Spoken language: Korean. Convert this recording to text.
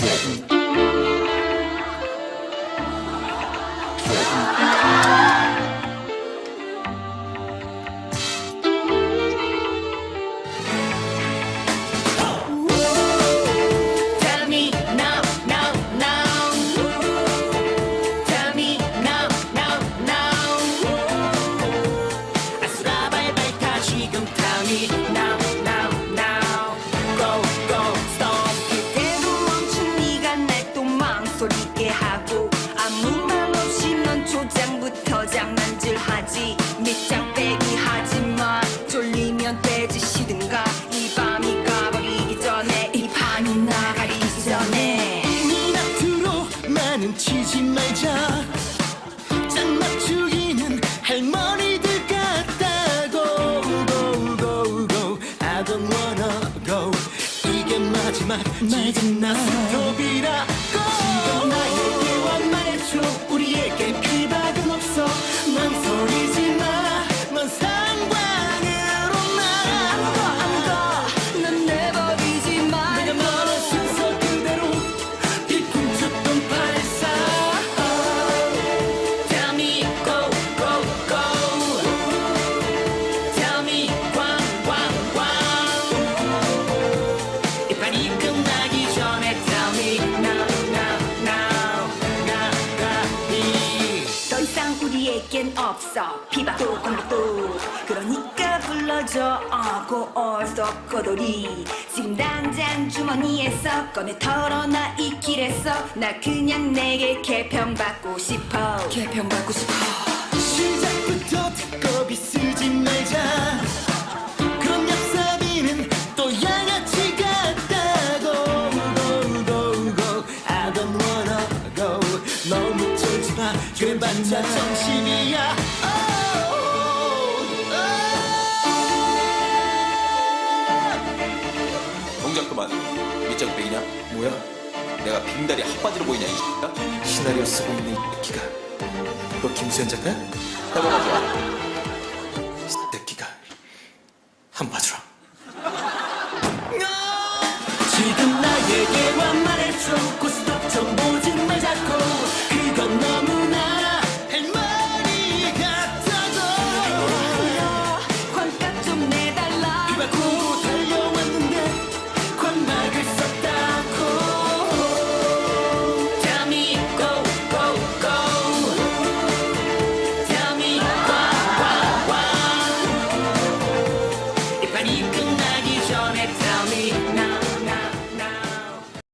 Thank. 하지. 밑장 빼기 하지마 쫄리면 떼지시든가. 이 밤이 가버리기 전에 이 판이 나가기 전에. 니 앞으로 많은 치지 말자. 짠 맞추기는 할머니들 같다고. go go go I don't wanna go. 이게 마지막. 마지막. 스톱이라고. 지금 나에게와 말해줘 우리에겐 없어. 비박도 공격도 그러니까 불러줘. 어고 얼썩 거돌이 지금 당장 주머니에서 꺼내 털어놔. 이 길에서 나 그냥 내게 개평받고 싶어. 개평받고 싶어. 시작부터 두꺼비 쓰지 말자. 그럼 얍삽이는 또 양아치 같다고. go go go I don't wanna go. 너무 쫄지 마. 그래 봤자 동작 그만 밑장 빼기냐? 뭐야? 내가 빙다리 핫바지로 보이냐 이 X야? 시나리오 쓰고 있는 이 새끼가 너 김수현 작가야? 좋아 이 새끼가 한번 봐주라 지금 나에게와 말해줘